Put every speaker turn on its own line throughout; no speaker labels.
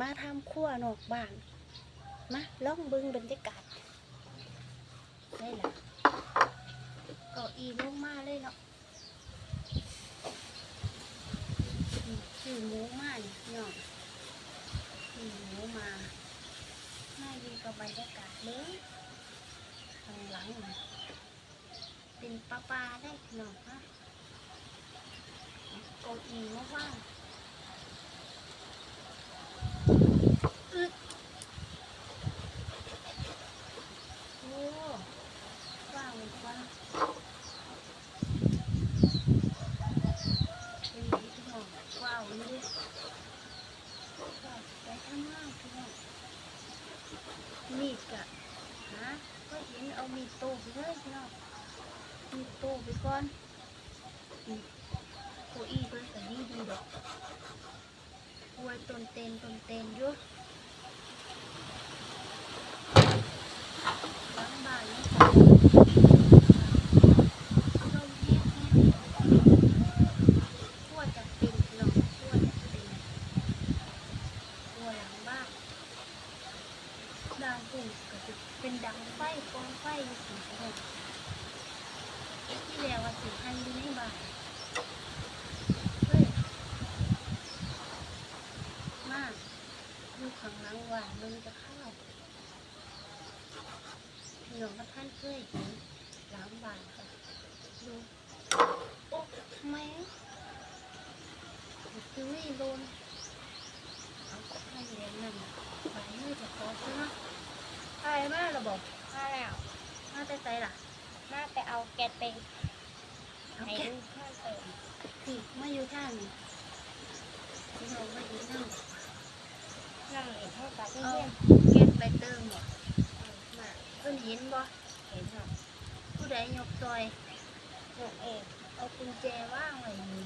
มาทำครัวนอกบ้าน มาล่องบึงบรรยากาศ ได้ละเก็อีลงมาเลยเนาะนี่หมูมาเนี่ยเนาะชื่หมูมาน่าดีกับบรรยากาศเลยข้างหลังเป็นปลาปลาได้เนาะฮะเก็อีมาว่างอึดโอ้ว้าวเลยว้างว้าวเลยว้าวไปทำงานพี่น้อง มีดกะฮะก็เห็นเอามีดโตไปเลยพี่น้องมีดโตไปก่อนโคอี้เพิ่นก็ดีดีดอกอวยตนเต็นตนเต็นอยู่ Thank you. โดนเอาให้เลี้ยงนั่นไปมือจะขอซะเนาะไปมาระบอก
มาแล้ว
มาแต่ใจล่ะ
มาไปเอาแกะไป
เอา
ให้
แกะ
ลูกข้าวเติม
พี่มาอยู่ท่างนี่พี่น้องมาอยู่นั่ง
นั่งเห็นเท่ากับเพื่
เอา
อน
แกะไปเติมบ่มาเพิ่นเห็นบ่
ๆเห็นค่ะ
ผู้ใดยกซอย
ยกเอง
เอากุญแจว่างไว้นี่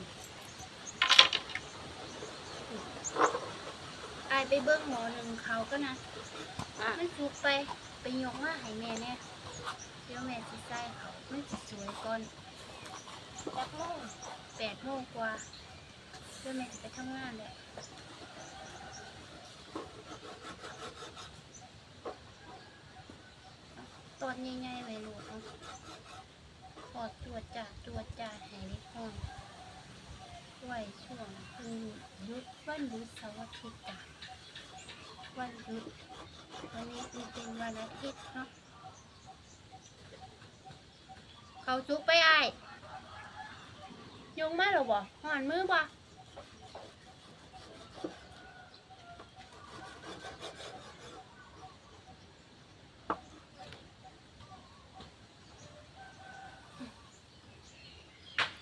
อาย ไปเบิ้งหมอหนึ่งเขาก็นะ
อะ
มันสุกไปไปยกมาให้แม่เนี่ยเดี๋ยวแม่สิใส่เขามันสิสวยก่อน
จักมุ่ง
แปดโมงกว่าเดี๋ยวแม่จะไปทำงานแล้วตอนใหญ่ๆไว้ลูกเอาพอจวดจ่าจวดจ่าให้เล็กน้อยไว้ช่วงคือหยุดวันหยุดเสาร์อาทิตย์จ้ะ วันหยุดวันนี้คือเป็นวันอาทิตย์เนาะเขาจุกไปไอ้ยยุงมาหรอบ่หอนมือบ่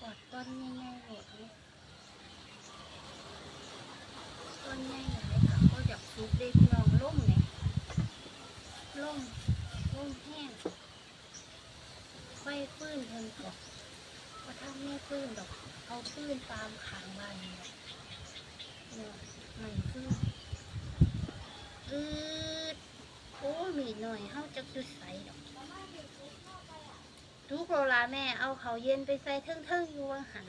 กอดต้นง่ายๆเลยเนี่ยต้นง่ายๆเลยค่ะก็อยากซุกเด็กน้องล่มเนี่ยล่ม ล่มแห้งไฟปื้นเพิ่นก็ว่าถ้าไม่ปื้นดอก เอาปื้นตามขางบ้านนี่แหละเนี่ยไม่ปื้นอืดโอ้มีหน่อยเฮาจักจุดใสดอกทุกโรลาแม่เอาเขาเย็นไปใส่เทิงๆอยู่ว่างหัน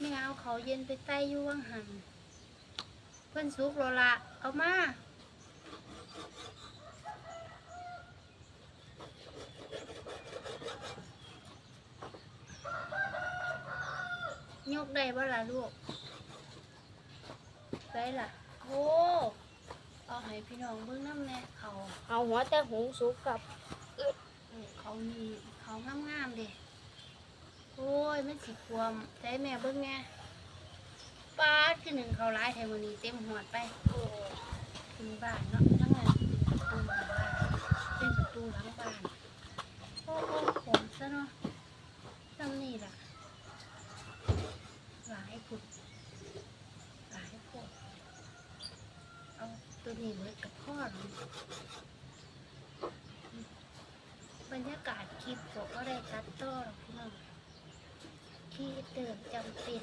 แม่เอาเขาเย็นไปใส่อยู่ว่างหัน เพื่อนสุกโรละเอามายกได้บ่ล่ะลูกได้ล่ะโอ้เอาให้พี่น้องเบิ่งน้ำแน่เขา
เอาหัวแต่หุงสุกกับ
เขามีเขางามๆเด้โอ้ยมันสิความใช้แม่เบิ่งแน่ ปาดคือหนึ่งเขาร้ายแถวนี้เต็มหอดไป
โอ้
ถึงบ้านเนาะทั้งนั้นเป็นประตูหลังบ้านเป็นประตูหลังบ้านโอ้โหผมซะเนาะจำนี่ล่ะหลายผุดหลายพวกเอาตัวนี้ไว้กับพ่อเลยบรรยากาศคลิปผมก็ได้ตัดต่อหรอกพี่น้องที่เติมจำเป็น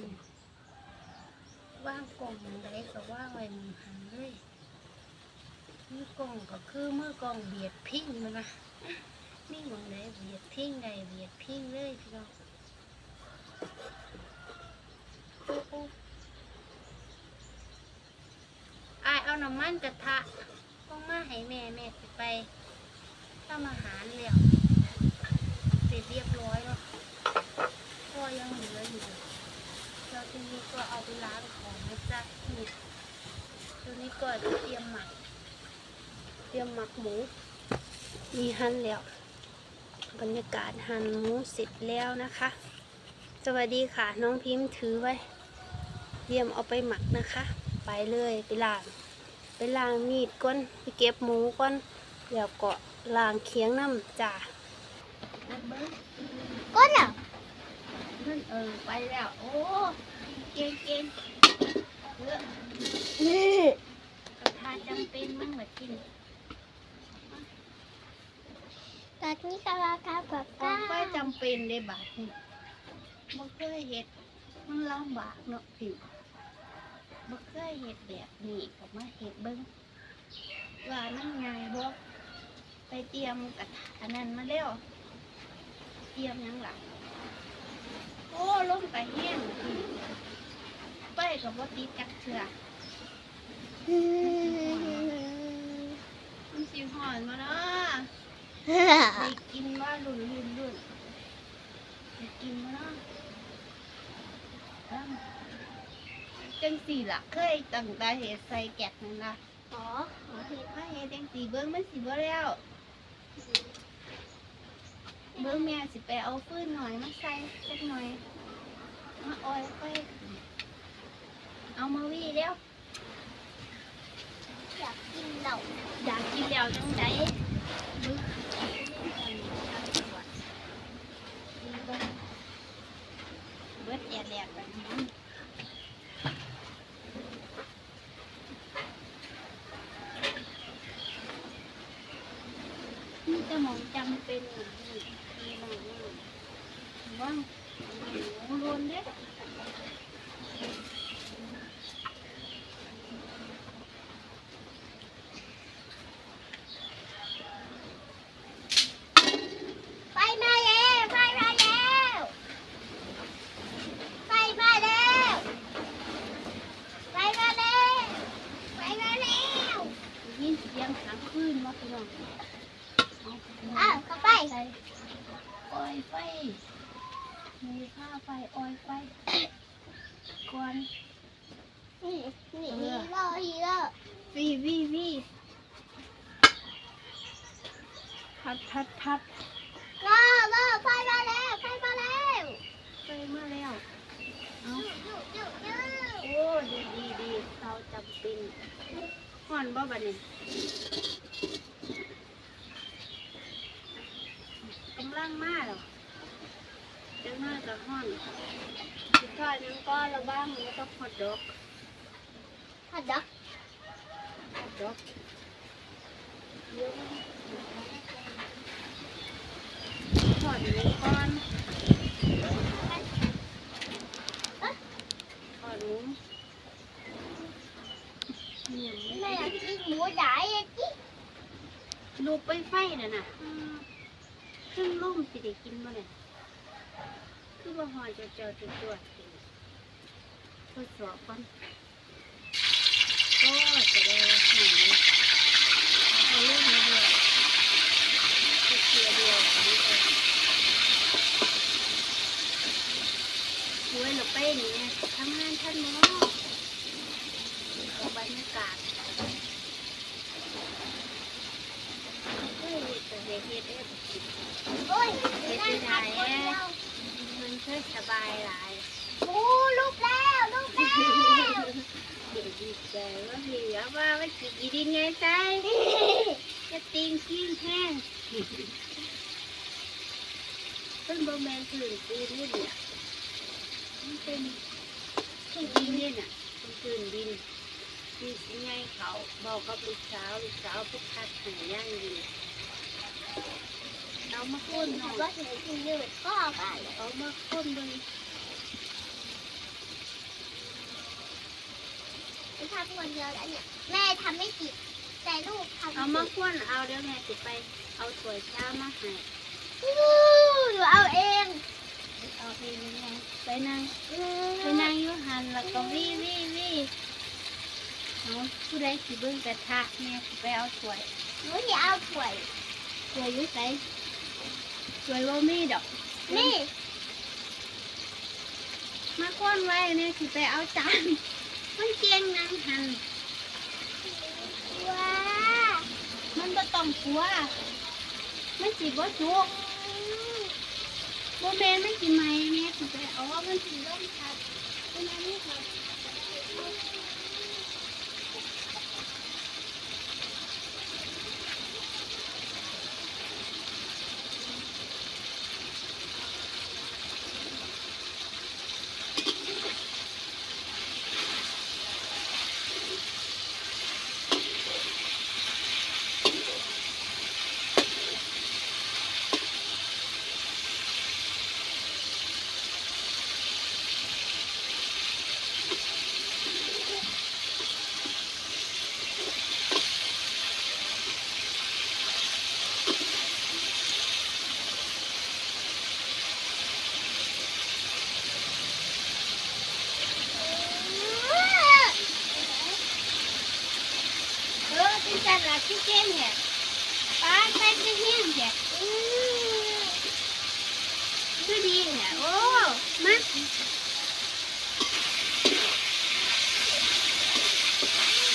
ว่างกล่องไดก็ว่างไว้มันหันเลยมือกล่องก็คือเมื่อกล่องเบียดพิ้งมันนะมีหมองไหนเบียดพิ้งไหนเบียดพิ้งเลยพี่น้องไอเอาน้ำมันกระทะต้องมาให้แม่แม่จะไปทำอาหารแล้วเสร็จเรียบร้อยแล้วก็ยังเหลืออยู่ แล้วทีนี้ก็เอาไปล้างของนะจ๊ะนี่ตัวนี้ก็จะเตรียมหมัก เตรียมหมักหมู มีหั่นแล้ว บรรยากาศหั่นหมูเสร็จแล้วนะคะ สวัสดีค่ะ น้องพิมพ์ถือไว้เตรียมเอาไปหมักนะคะ ไปเลยไปล้าง ไปล้างมีดก่อนไปเก็บหมูก่อนแล้วก็ล้างเคียงน้ำจ้า
ก้นอะ
นั่นเออไปแล้ว โอ้เก่งเก่งเลือก
นี่
กระทาจำเป็นมั่งแบบกิน
ตอนนี้กำลังทำกับ
ก็
ข้าว
ไม่จำเป็นเลยบาทนี่บ่เคยเห็ดมันลำบากเนาะผิวบ่เคยเห็ดแบบนี้ก็มาเห็ดเบิ้งว่านั่นไงบ่ไปเตรียมกระทะอันนั้นมาแล้วเตรียมหยังหลัง โอ้ลงไปแห้งพี่ไปกับบ่ติดจักเชือ
อืม
มันสิหอนมาเนาะได้กินว่ารุ่นรุ่นรุ่นได้กินมาเนาะอ้าวจังสี่ล่ะเคยตั้งตาเห็ดใส่แกะนั่นล่ะ
อ๋อ
เอาเห็ดมาเห็ดจังสี่เบิ้งมันสิบ่แล้ว เบิ้งแม่สิไปเอาฟืนหน่อยมาใส่สักหน่อย มาออยไปเอามาวีแล้ว
อยากกินเหล้า
อยากกินแล้วจังไดบึ้งเบิดแอดแลกแบบนี้นี่จะมองจำเป็นหนึ่งทีหนึ่งว่างหมูรวนเด้
ไฟมาแล้วไฟมาแล้วไฟมาแล้วไฟมาแล้วไฟมาแล้ว
ยินเสียงหางคลื่นมาพี่น้องเอา
อ้าวเข้าไป
ใส่ออยไฟมีผ้า ไฟออยไฟก่อน
นี่นี่ฮีโร่ฮีโร่
วีวีวีพัดพัดพัด
รอรอไฟมาแล้วไฟมาแล้ว
ไฟมาแล้วเอา
จุดจุดจุด
โอ้ดีดีดีเราจำเป็นห่อนบ่บัดนี้กำลังมาเหรอ จังมากับห่อนสุดท้ายนั้นก็ระบ้างมันต้องหดดอก
ฮัดด็อก
หดดอกเดี๋ยวถอดนี้ก่อนถอดหนูเนี่ย
แม่อยากกินหมูจ๋าอยากกิน
ลูกไปไฟน่ะน่ะขึ้นลุ่มสิได้กินบ่เนี่ย คือบ่หอยจะเจอจุดจวดทดสอบก่อนก็จะได้หอยเอาลูกนี้เดียวจะเทียเดียวอันนี้เองหวยเราไปนี่ไงทำงานท่านหมอเอาบรรยากาศ เฮ้ยแต่เฮ็ดเฮ็ดเฮ็ด
โอ้ยไม่ได้ทำคนเดียว
มันเชื่อสบายหลาย
โอ้ลูกแล้วลูกแล้ว
เด็กดีใจว่าเหียว่ามันสิกีดินไงใจจะติงกิ นแห้งเพิ่นบ่แมนถือตีนนี่เนี่ยมันเป็นถือดินนี่น่ะเป็นถือดินมีสิไงเขาบอกกับลูกสาวลูกสาวพุกคัดห้ย่างดีเอามาคุ้นหน่อย
ก็ถือกินยืดก็เอาไป
เอามาคุ้นเบิ่
ทำคนเดียวแล้วเนี่ยแม่ทำไม่ผิด แต่ลูกทำ
เอามาควนเอาเดี๋ยวแม่สิไป เอาถ้วยชามาให้
อู้หนูเอาเอง
เอาเองยังไปนั่งไปนั่งอยู่หันแล้วก็วี่วี่วี่เอาผู้ใดสิเบิ่งกระทะแม่สิไปเอาถ้วย
หนูจะเอาถ้วย
ถ้วยอยู่ไสถ้วยบ่มีดอก
นี่
มาก้อนไว้เนี่ยสิไปเอาจานมันเกียงนางหัน
ว้า
มันบ่ ต้องกลัวมันสิบ่สุกบ่แม่นมันสิไหมแม่สิไปเอามันสิล้มทับเป็นอันนี้ค่ะเออเป็นจันละที่เก่งแฮะป้าใส่ไปเฮียงแฮะคือดีแฮะโอ้มา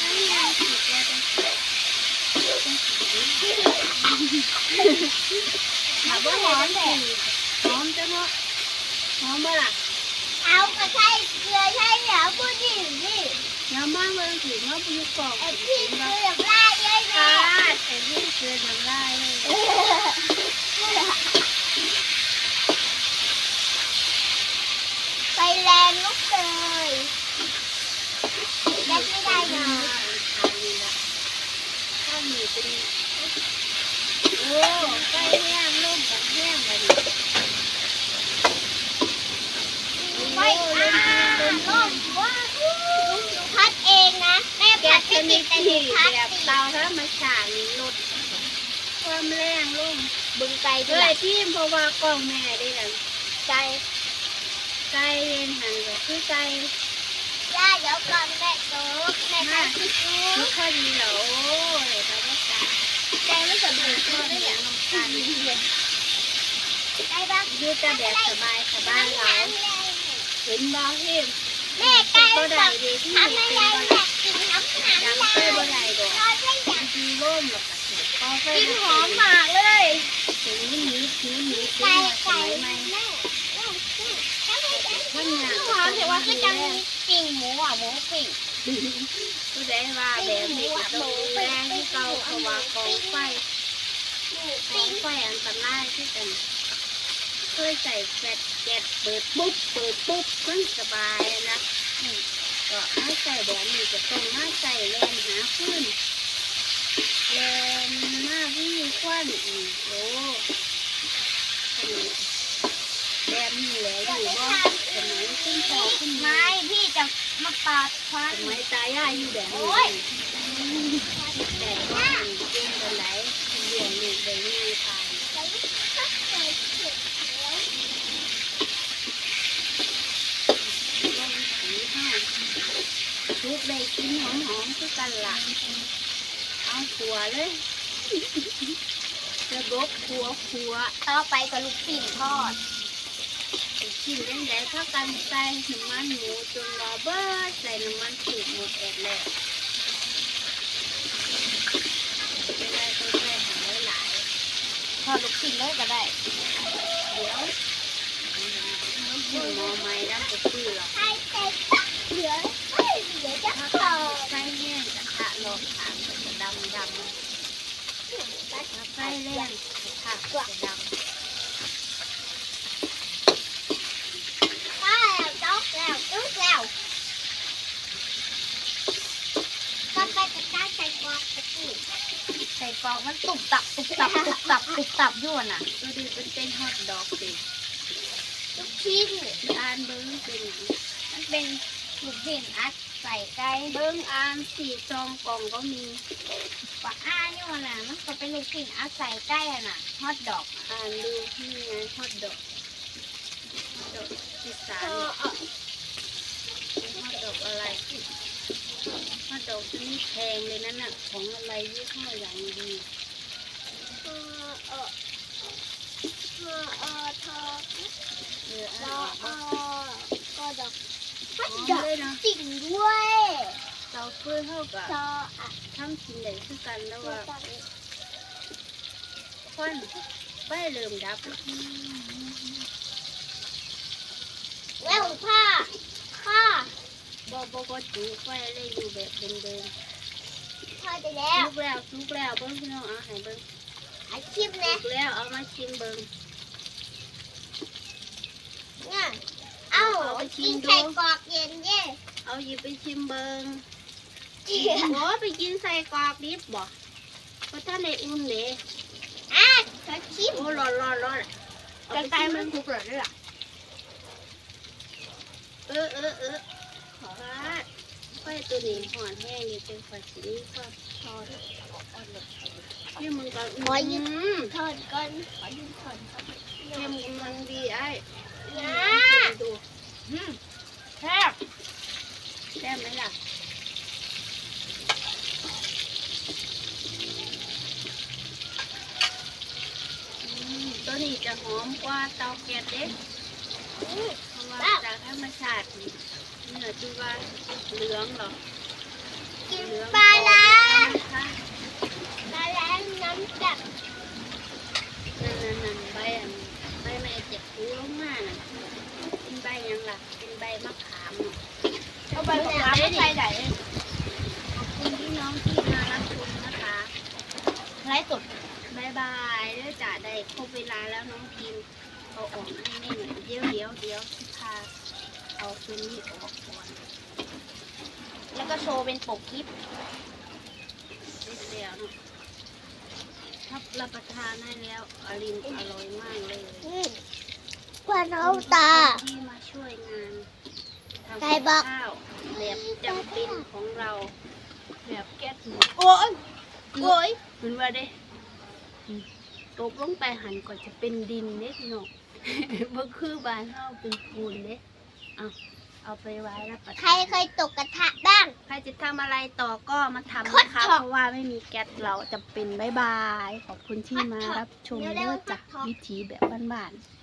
อันนี้ยังสิแกจัง หาบ่หอมแท้หอมจังเนาะหอมบ่ล่ะ
เอากระใช้เกลือใช้เหลือพูดดินี่
น้ำบ้างเบิ่งสิเนาะบ่อยู่กอก
ไอ้
สิ
พี่
กิน
เก
บ่
ลือลายเลย
ตา
แม่
ไอ้พี่เกินน้ำลายเลย
ไปแรงลุกเลยยัดไม่ได้หรอ
ข้าวหมี เป็นโอ้ใกล้แห้งล่มกับแห้งเลย
ไม่อ่าล่มว่าหนูพัดเองนะแม่พัดไม่ติ
ด
แต่หนูพัดติด
เตามาตินี่ลดความแรงลง
บึงไกล
เล
ด้วย
ยที่เพราะว่ากล้องแม่ได้แล้ว
ไกล
ไก่เย็นหันก็คือไก่
ย่าเดี๋ยวก่อนแม่โตแม่ไปคิดดู
คือข้าวดีแล้วโอ้ยบรรยากาศ
ใจไม่สมบูรณ์
ก็
ไม่
ได้
อ
ยายา
กก
น้ำตาล
ได้บ้าง
อยู่แต่แบบสบายสบายหลายเห็นบ่เห็น
แม่ก่
ก็ได้ดีที่เป็นบ่
อยากกินน้ำหนัก
ยังเคยบ่ได้ดอก
นอนยาก
กินร่มหรอกกิ
นหอมมากเลย
ถึงนี้นี้นี้นี้
ไก่
ไก่
แม่แม่มัน
ท่านงาน
หอมแต่ว่าคือจังปิ่งหมูอะหมูปิ่ง
ผู้ใดว่าแบบนี้ก็ต้องดูแลที่เกาเพราว่ากองไฟ
หมู
กอ
ปิ้
ง
ง
ไฟอันตรายที่กันเคยใส่แฟลชแก๊สเปิดปุ๊บเปิดปุ๊บมันสบายนะอืมก็ให้ใส่แบบนี้ก็ต้องให้ใส่แลนหาขึ้นแลนมาวิ่งควันอีกโอ้อันนี้แบบนี้แหละอยู่บ่สมัยขึ้นพอขึ้นมา
ไม่พี่จะมาปาดควัน
สมัยตายายอยู่แบบนี้
โอ้ย
แต่ก็มัน เหลเลี้ยงลูกได้ง่ายตายวันสีห้าทุกได้กินหอมๆคือกันละเอาขัวเลยระบบขัวขัว
ต่อไปก็ลูกปิ่งทอด
กินยังไงถ้ากันใส่น้ำมันหมูจนว่าเบิดใส่น้ำมันถูกหมดแอดแล้วไม่ได้ต้องใส่หาหลาย
ทอดลูกปิ่งเลยก็ได้
เดี๋ยวกินมอไม้น้ำกระปือหรอก
ใช่เหลือเฮ้ยเดี๋ยวจะต่อ
ใส่แห้งกระทะลอกถามจะดำดำถ้าใส่แรงกระทะจะดำ
มาแล้วจ๊อกแล้วจุ๊กแล้วก็ไปกระจาย ใส่กรอกตะกี้
ใส่ฟองมันตุบตับตุบตับตุบตับตุบตับอยู่น่ะตัวนี้เป็นเป็นฮอตดอกสิ
ลูกชิ้น
อ่านเบิ้งเป็นหยัง
มันเป็นลูกชิ้นอัดใส่ไก่
เบิ้งอ่านสี่ซองกล่องก็มี
ปลาอ้านี่มันน่ะมันก็เป็นลูกชิ้นอัดใส่ไก่อะน่ะฮอทดอก
อ่านดูนี่ไงฮอตดอกฮอตดอกอีสาน
เออ
ฮอต ดอกอะไรฮอตกนี่พงเลยนั่นน่ะ ของอะไรยี่ห้ออย่างดี
เออเออเออเออทอ
เออ
ร
อะ
อเออก็ดอก
หอม
ดอก
เลยนะ
จริงด้วย
เตาเพื่อเท่ากับ
ทออะ
ทำกินได้คือกันแล้ว
ตัว
ว่า
ตัด
ควันไฟเริ่มดับ
แล้วผ้าผ้า
บ่บ่บ่จูไฟเลยอยู่แบบเดิม
ผ้าได้
ๆ
แล้ว
สุกแล้วสุกแล้วเบิ่งพี่น้องเอาให้เบิ่ง
อาชีพนะ
สุกแล้วเอามาชิมเบิ่ง
เนี่ยเอากินไข่กรอกเย็นเย่
เอาหยิบไปชิมเบิ่ง
เจี๋ย
โอ้ไปกินใส่กรอกดิบบ่เพราะท่านในอุ่นเด้
อะขอชิม
โอ้ร้อนร้อนร้อนเอาไปชิมมัน
ถูกหรือเปล่า
เออเออเออขอว่า ไฟตัวนี้ห่อนแห้งนี่เป็นไฟสีนี้ก็ทอดนี่มึงก็อืม
ถอนก่อนขอยืมถอนก่อน
เข้มกำลังดีไอ้
นะ
ดู
แซ่บ
แซ่บไหมล่ะตัวนี้จะหอมกว่าเตาแก๊สเด้เพราะว่าจากธรรมชาติ นี่เนื้อที่ว่าเหลืองเหรอ
กิน
เลือง
ปลาล้าปลาล้าน้ำจับ
นั่นนั่นนั่นใบอันใบไม้เจ็บหูลงมาน่ะเป็นใบยังล่ะเป็นใบมะขามเน่ะ
เอาไปของน้ำไม่ใส่ไหน
ขอบคุณพี่น้องที่มารับชมนะคะ
ไร้สด
บายบายเด้อจ่าได้ครบเวลาแล้วน้องพิมเอาออกให้แม่หน่อยเดี๋ยวเดี๋ยวเดี๋ยวพาเอาตัวนี้
โชว์เป็นปกคลิป
นิดเดียวเนาะถ้ารับประทานได้แล้วอรินอร่อยมากเลย
กว่าน้องตา
ที่มาช่วยงานทำ
ใครบอก
ข้าวแบบจำเป็นของเราแบบแก๊สหมด
โอ้ยโอ้ย
เห็นว่าเด้อืมตกลงไปหันก่อนจะเป็นดินเด้พี่น้อง บ่คือบานเฮาเป็นปูนเด้เอา เอาไปไว้รับประ
ใคร
ทาน
เคยตกกระทะบ้าง
ใครจะทำอะไรต่อก็มาทำ
ขอ
นะคะ
ถอด
เพราะว่าไม่มีแก๊สเราจะเป็นบายบาย ขอบคุณที่มารับชม
เดี๋ยว
เรื่
เร็
อ
ว
จาก
ขอถอด
วิถีแบบบ้านๆ